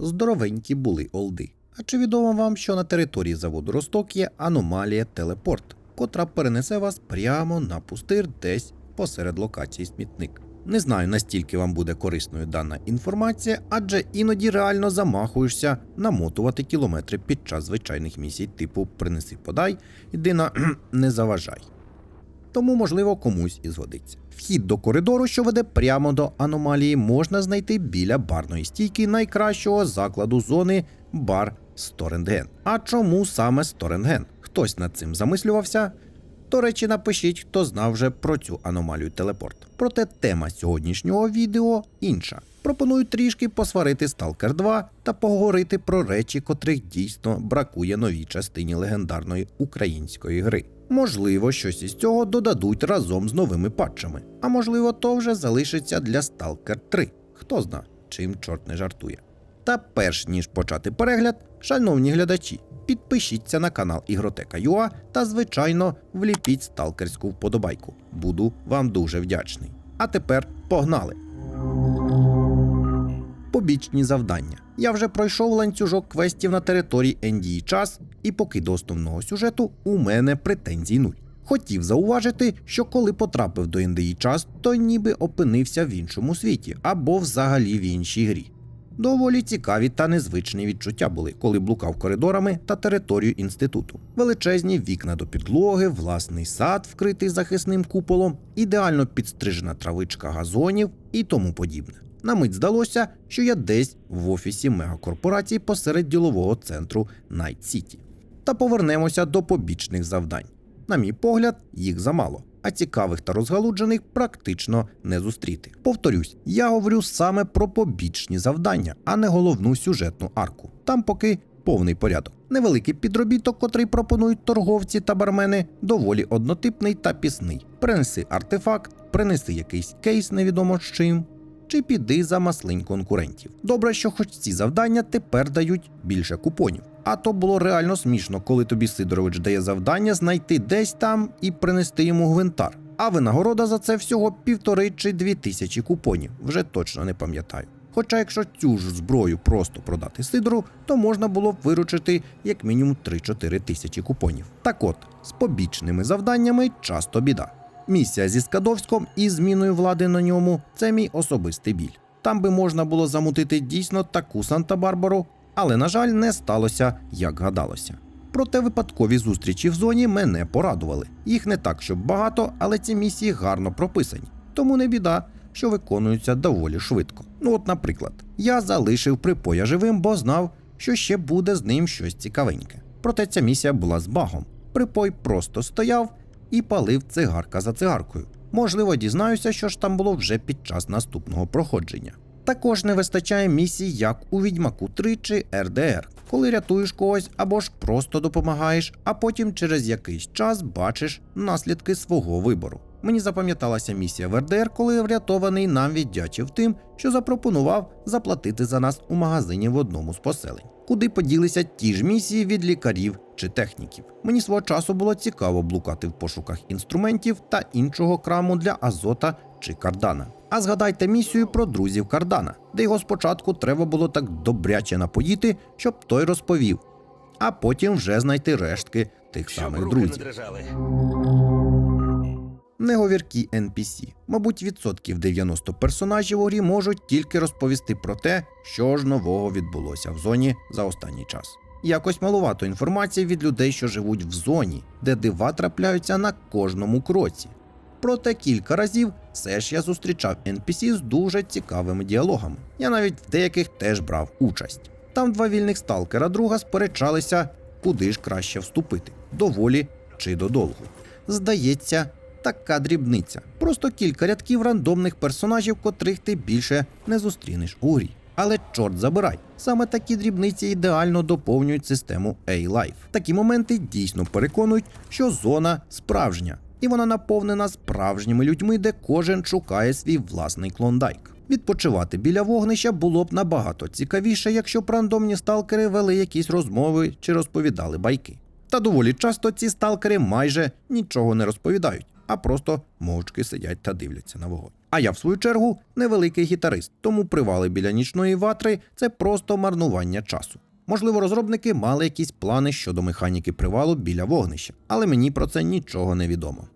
здоровенькі були олди. А чи відомо вам, що на території заводу Росток є аномалія телепорт, котра перенесе вас прямо на пустир десь посеред локації смітник? Не знаю, настільки вам буде корисною дана інформація, адже іноді реально замахуєшся намотувати кілометри під час звичайних місій, типу принеси подай, іди на не заважай. Тому, можливо, комусь і згодиться. Вхід до коридору, що веде прямо до аномалії, можна знайти біля барної стійки найкращого закладу зони бар Сторенген. А чому саме Сторенген? Хтось над цим замислювався? До речі, напишіть, хто знав вже про цю аномалію телепорт. Проте тема сьогоднішнього відео інша. Пропоную трішки посварити Stalker 2 та поговорити про речі, котрих дійсно бракує новій частині легендарної української гри. Можливо, щось із цього додадуть разом з новими патчами, а можливо, то вже залишиться для Stalker 3. Хто зна, чим чорт не жартує. Та перш ніж почати перегляд, шановні глядачі, підпишіться на канал Ігротека.ua та, звичайно, вліпіть сталкерську вподобайку. Буду вам дуже вдячний. А тепер погнали! Побічні завдання. Я вже пройшов ланцюжок квестів на території NDE час, і поки до основного сюжету у мене претензій нуль. Хотів зауважити, що коли потрапив до NDE час, то ніби опинився в іншому світі або взагалі в іншій грі. Доволі цікаві та незвичні відчуття були, коли блукав коридорами та територію інституту. Величезні вікна до підлоги, власний сад, вкритий захисним куполом, ідеально підстрижена травичка газонів і тому подібне. На мить здалося, що я десь в офісі мегакорпорації посеред ділового центру Найт Сіті. Та повернемося до побічних завдань. На мій погляд, їх замало, а цікавих та розгалуджених практично не зустріти. Повторюсь, я говорю саме про побічні завдання, а не головну сюжетну арку. Там поки повний порядок. Невеликий підробіток, котрий пропонують торговці та бармени, доволі однотипний та пісний. Принеси артефакт, принеси якийсь кейс невідомо з чим. Чи піди за маслинь конкурентів. Добре, що хоч ці завдання тепер дають більше купонів. А то було реально смішно, коли тобі Сидорович дає завдання знайти десь там і принести йому гвинтар. А винагорода за це всього півтори чи дві тисячі купонів, вже точно не пам'ятаю. Хоча, якщо цю ж зброю просто продати Сидору, то можна було б виручити як мінімум 3-4 тисячі купонів. Так от, з побічними завданнями часто біда. Місія зі Скадовськом і зміною влади на ньому це мій особистий біль. Там би можна було замутити дійсно таку Санта-Барбару, але, на жаль, не сталося, як гадалося. Проте випадкові зустрічі в зоні мене порадували. Їх не так, щоб багато, але ці місії гарно прописані. Тому не біда, що виконуються доволі швидко. Ну, от, наприклад, я залишив припоя живим, бо знав, що ще буде з ним щось цікавеньке. Проте ця місія була з багом. Припой просто стояв і палив цигарка за цигаркою. Можливо, дізнаюся, що ж там було вже під час наступного проходження. Також не вистачає місій, як у Відьмаку 3 чи РДР, коли рятуєш когось або ж просто допомагаєш, а потім через якийсь час бачиш наслідки свого вибору. Мені запам'яталася місія в РДР, коли врятований нам віддячив тим, що запропонував заплатити за нас у магазині в одному з поселень. Куди поділися ті ж місії від лікарів чи техніків. Мені свого часу було цікаво блукати в пошуках інструментів та іншого краму для азота чи кардана. А згадайте місію про друзів кардана, де його спочатку треба було так добряче напоїти, щоб той розповів, а потім вже знайти рештки тих Щоб самих руки не. Неговіркі NPC. Мабуть, відсотків 90 персонажів у грі можуть тільки розповісти про те, що ж нового відбулося в зоні за останній час. Якось малувато інформації від людей, що живуть в зоні, де дива трапляються на кожному кроці. Проте кілька разів все ж я зустрічав NPC з дуже цікавими діалогами. Я навіть в деяких теж брав участь. Там два вільних сталкера друга сперечалися, куди ж краще вступити до волі чи до долгу. Здається, така дрібниця. Просто кілька рядків рандомних персонажів, котрих ти більше не зустрінеш у грі. Але чорт забирай, саме такі дрібниці ідеально доповнюють систему A-Life. Такі моменти дійсно переконують, що зона справжня, і вона наповнена справжніми людьми, де кожен шукає свій власний клондайк. Відпочивати біля вогнища було б набагато цікавіше, якщо б рандомні сталкери вели якісь розмови чи розповідали байки. Та доволі часто ці сталкери майже нічого не розповідають, а просто мовчки сидять та дивляться на вогонь. А я, в свою чергу, невеликий гітарист, тому привали біля нічної ватри це просто марнування часу. Можливо, розробники мали якісь плани щодо механіки привалу біля вогнища, але мені про це нічого не відомо.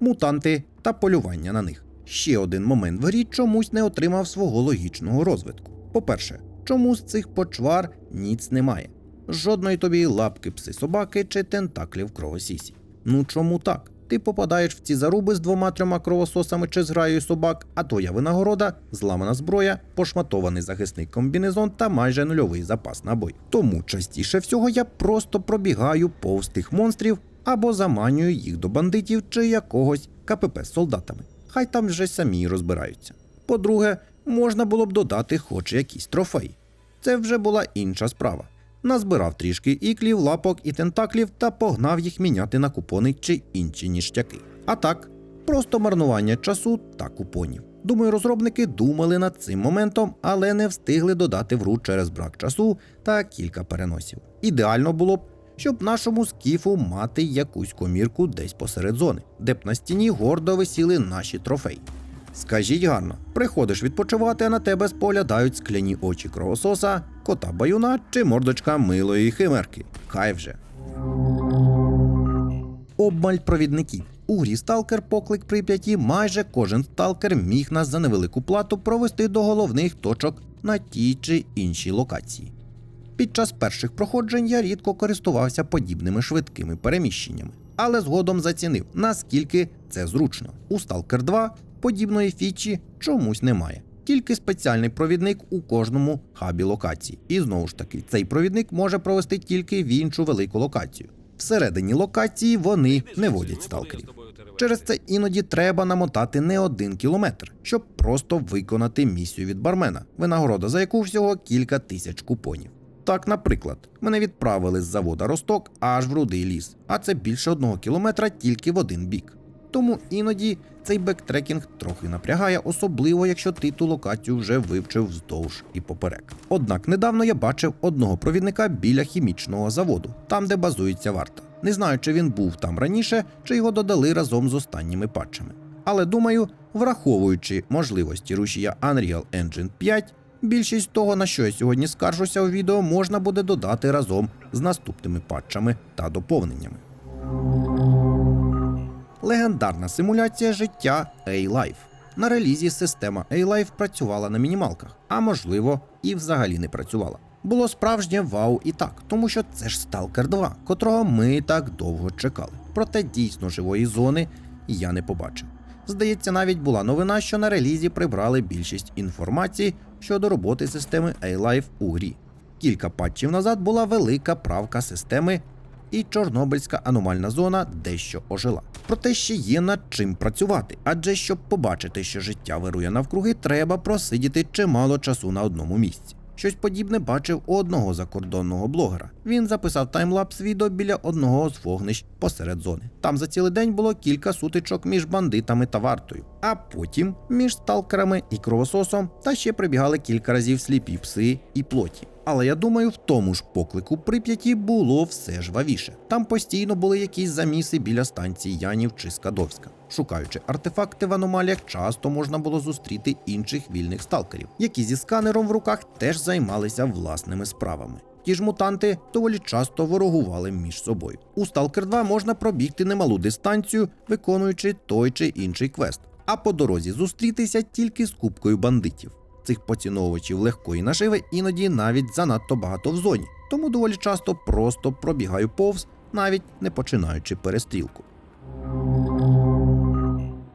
Мутанти та полювання на них. Ще один момент в грі чомусь не отримав свого логічного розвитку. По-перше, чому з цих почвар ніц немає? Жодної тобі лапки пси собаки чи тентаклів кровосісі. Ну чому так? Ти попадаєш в ці заруби з двома-трьома кровососами чи з граєю собак, а твоя винагорода зламана зброя, пошматований захисний комбінезон та майже нульовий запас набой. Тому частіше всього я просто пробігаю повз тих монстрів або заманюю їх до бандитів чи якогось КПП з солдатами. Хай там вже самі розбираються. По-друге, можна було б додати хоч якісь трофеї. Це вже була інша справа. Назбирав трішки іклів, лапок і тентаклів та погнав їх міняти на купони чи інші ніштяки. А так, просто марнування часу та купонів. Думаю, розробники думали над цим моментом, але не встигли додати в гру через брак часу та кілька переносів. Ідеально було б, щоб нашому скіфу мати якусь комірку десь посеред зони, де б на стіні гордо висіли наші трофеї. Скажіть гарно, приходиш відпочивати, а на тебе споглядають скляні очі кровососа, кота баюна чи мордочка милої химерки. Хай вже. Обмаль провідників. У грі Сталкер поклик Прип'яті майже кожен сталкер міг нас за невелику плату провести до головних точок на тій чи іншій локації. Під час перших проходжень я рідко користувався подібними швидкими переміщеннями, але згодом зацінив, наскільки це зручно. У Stalker 2 подібної фічі чомусь немає. Тільки спеціальний провідник у кожному хабі локації. І знову ж таки, цей провідник може провести тільки в іншу велику локацію. Всередині локації вони не водять сталкерів. Через це іноді треба намотати не один кілометр, щоб просто виконати місію від бармена, винагорода за яку всього кілька тисяч купонів. Так, наприклад, мене відправили з завода Росток аж в рудий ліс, а це більше одного кілометра тільки в один бік. Тому іноді цей бектрекінг трохи напрягає, особливо якщо ти ту локацію вже вивчив вздовж і поперек. Однак недавно я бачив одного провідника біля хімічного заводу, там де базується варта. Не знаю, чи він був там раніше, чи його додали разом з останніми патчами. Але думаю, враховуючи можливості рушія Unreal Engine 5, більшість того, на що я сьогодні скаржуся у відео, можна буде додати разом з наступними патчами та доповненнями. Легендарна симуляція життя A-Life. На релізі система A-Life працювала на мінімалках, а можливо, і взагалі не працювала. Було справжнє вау і так, тому що це ж Stalker 2, котрого ми так довго чекали. Проте дійсно живої зони я не побачив. Здається, навіть була новина, що на релізі прибрали більшість інформації щодо роботи системи A-Life у грі. Кілька патчів назад була велика правка системи і Чорнобильська аномальна зона дещо ожила. Проте ще є над чим працювати, адже щоб побачити, що життя вирує навкруги, треба просидіти чимало часу на одному місці. Щось подібне бачив у одного закордонного блогера. Він записав таймлапс відео біля одного з вогнищ посеред зони. Там за цілий день було кілька сутичок між бандитами та вартою, а потім між сталкерами і кровососом, та ще прибігали кілька разів сліпі пси і плоті. Але я думаю, в тому ж поклику Прип'яті було все жвавіше. Там постійно були якісь заміси біля станції Янів чи Скадовська. Шукаючи артефакти в аномаліях, часто можна було зустріти інших вільних сталкерів, які зі сканером в руках теж займалися власними справами. Ті ж мутанти доволі часто ворогували між собою. У Stalker 2 можна пробігти немалу дистанцію, виконуючи той чи інший квест, а по дорозі зустрітися тільки з купкою бандитів. Цих поціновувачів легкої наживи іноді навіть занадто багато в зоні, тому доволі часто просто пробігаю повз, навіть не починаючи перестрілку.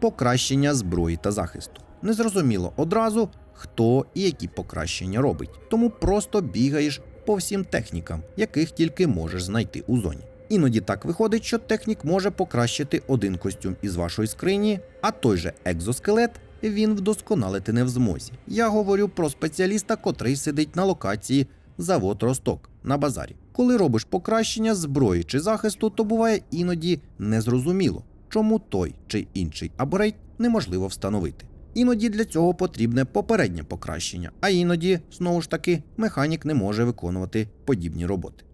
Покращення зброї та захисту. Незрозуміло одразу, хто і які покращення робить, тому просто бігаєш по всім технікам, яких тільки можеш знайти у зоні. Іноді так виходить, що технік може покращити один костюм із вашої скрині, а той же екзоскелет він вдосконалити не в змозі. Я говорю про спеціаліста, котрий сидить на локації завод Росток на базарі. Коли робиш покращення зброї чи захисту, то буває іноді незрозуміло, чому той чи інший апгрейд неможливо встановити. Іноді для цього потрібне попереднє покращення, а іноді, знову ж таки, механік не може виконувати подібні роботи.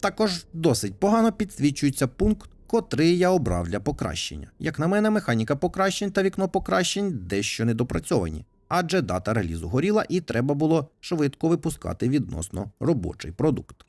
Також досить погано підсвічується пункт котрий я обрав для покращення. Як на мене, механіка покращень та вікно покращень дещо недопрацьовані, адже дата релізу горіла і треба було швидко випускати відносно робочий продукт.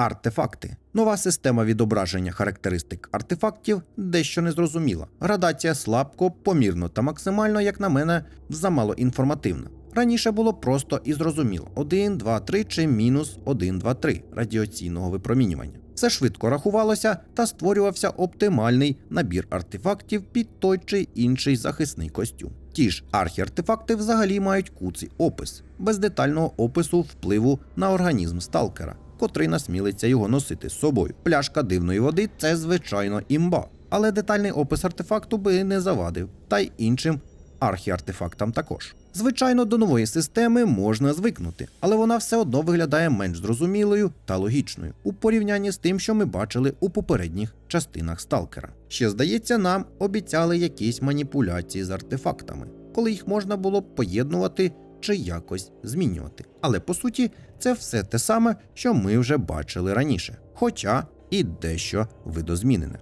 Артефакти. Нова система відображення характеристик артефактів дещо незрозуміла. Градація слабко, помірно та максимально, як на мене, замало інформативна. Раніше було просто і зрозуміло 1, 2, 3 чи мінус 1, 2, 3 радіаційного випромінювання. Все швидко рахувалося та створювався оптимальний набір артефактів під той чи інший захисний костюм. Ті ж архіартефакти взагалі мають куций опис, без детального опису впливу на організм сталкера, котрий насмілиться його носити з собою. Пляшка дивної води це звичайно імба, але детальний опис артефакту би не завадив, та й іншим архіартефактам також. Звичайно, до нової системи можна звикнути, але вона все одно виглядає менш зрозумілою та логічною у порівнянні з тим, що ми бачили у попередніх частинах сталкера. Ще здається, нам обіцяли якісь маніпуляції з артефактами, коли їх можна було б поєднувати чи якось змінювати. Але по суті, це все те саме, що ми вже бачили раніше, хоча і дещо видозмінене.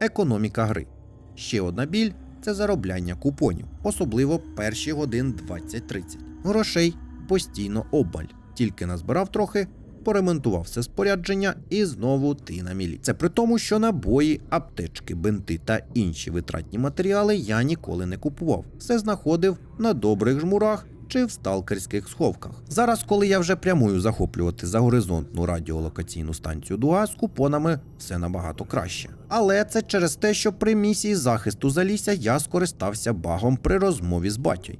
Економіка гри. Ще одна біль це заробляння купонів, особливо перші годин 20-30. Грошей постійно обваль. Тільки назбирав трохи, поремонтував все спорядження і знову ти на мілі. Це при тому, що набої, аптечки, бинти та інші витратні матеріали я ніколи не купував. Все знаходив на добрих жмурах чи в сталкерських сховках. Зараз, коли я вже прямую захоплювати загоризонтну радіолокаційну станцію Дуа, з купонами все набагато краще. Але це через те, що при місії захисту залісся я скористався багом при розмові з батьком.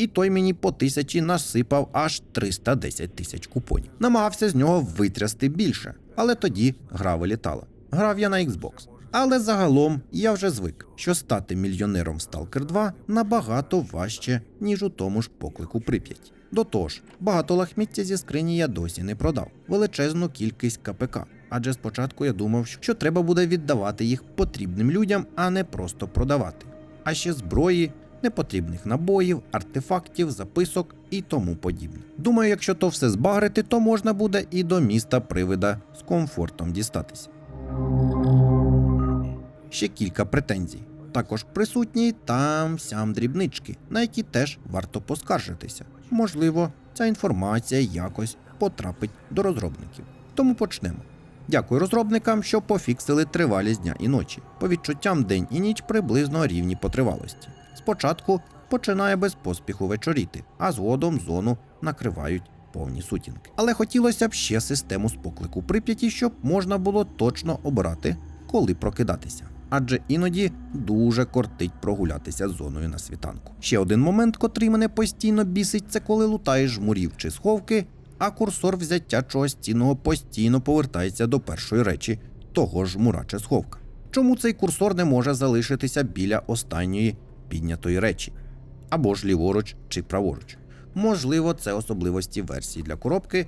І той мені по тисячі насипав аж 310 тисяч купонів. Намагався з нього витрясти більше, але тоді гра вилітала. Грав я на Xbox. Але загалом я вже звик, що стати мільйонером в Stalker 2 набагато важче, ніж у тому ж поклику Прип'ять. До того ж, багато лахміття зі скрині я досі не продав, величезну кількість КПК. Адже спочатку я думав, що треба буде віддавати їх потрібним людям, а не просто продавати. А ще зброї, непотрібних набоїв, артефактів, записок і тому подібне. Думаю, якщо то все збагрити, то можна буде і до міста привида з комфортом дістатися. Ще кілька претензій. Також присутні там сям дрібнички, на які теж варто поскаржитися. Можливо, ця інформація якось потрапить до розробників. Тому почнемо. Дякую розробникам, що пофіксили тривалість дня і ночі. По відчуттям день і ніч приблизно рівні по тривалості. Спочатку починає без поспіху вечоріти, а згодом зону накривають повні сутінки. Але хотілося б ще систему з поклику прип'яті, щоб можна було точно обирати, коли прокидатися. Адже іноді дуже кортить прогулятися зоною на світанку. Ще один момент, котрий мене постійно бісить, це коли лутаєш жмурів чи сховки, а курсор взяття чогось цінного постійно повертається до першої речі того ж жмура чи сховка. Чому цей курсор не може залишитися біля останньої піднятої речі? Або ж ліворуч чи праворуч? Можливо, це особливості версії для коробки,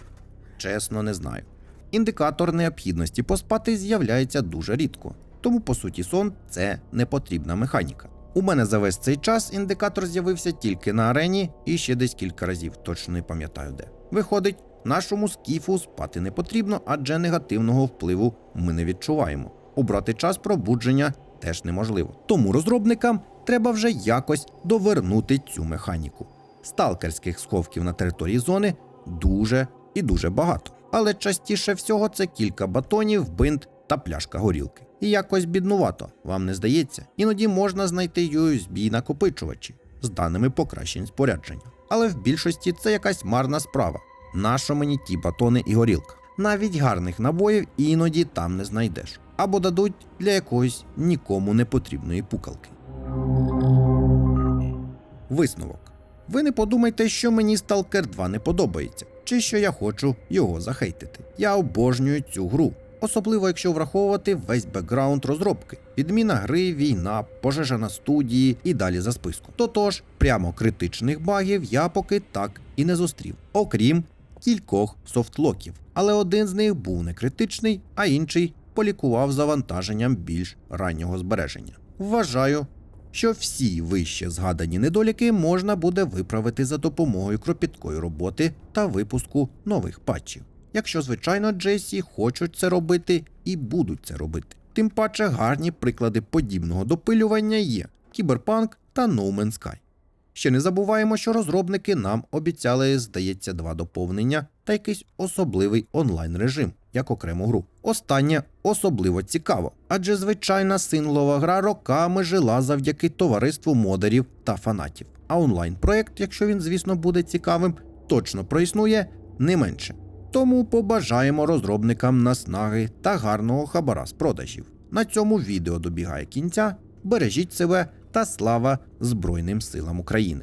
чесно не знаю. Індикатор необхідності поспати з'являється дуже рідко, тому по суті сон це не потрібна механіка. У мене за весь цей час індикатор з'явився тільки на арені і ще десь кілька разів, точно не пам'ятаю де. Виходить, нашому скіфу спати не потрібно, адже негативного впливу ми не відчуваємо. Обрати час пробудження теж неможливо. Тому розробникам треба вже якось довернути цю механіку. Сталкерських сховків на території зони дуже і дуже багато. Але частіше всього це кілька батонів, бинт та пляшка горілки. І якось біднувато, вам не здається? Іноді можна знайти USB накопичувачі з даними покращень спорядження. Але в більшості це якась марна справа. Нащо мені ті батони і горілка? Навіть гарних набоїв іноді там не знайдеш. Або дадуть для якоїсь нікому не потрібної пукалки. Висновок. Ви не подумайте, що мені Stalker 2 не подобається, чи що я хочу його захейтити. Я обожнюю цю гру, особливо якщо враховувати весь бекграунд розробки: відміна гри, війна, пожежа на студії і далі за списком. Тотож, прямо критичних багів я поки так і не зустрів, окрім кількох софтлоків. Але один з них був не критичний, а інший полікував завантаженням більш раннього збереження. Вважаю, що всі вище згадані недоліки можна буде виправити за допомогою кропіткої роботи та випуску нових патчів. якщо, звичайно, Джесі хочуть це робити і будуть це робити. Тим паче гарні приклади подібного допилювання є Кіберпанк та No Man's Sky. Ще не забуваємо, що розробники нам обіцяли, здається, два доповнення та якийсь особливий онлайн режим, як окрему гру. Останнє особливо цікаво, адже звичайна синглова гра роками жила завдяки товариству модерів та фанатів. А онлайн-проект, якщо він, звісно, буде цікавим, точно проіснує не менше. Тому побажаємо розробникам наснаги та гарного хабара з продажів. На цьому відео добігає кінця. Бережіть себе та слава Збройним силам України.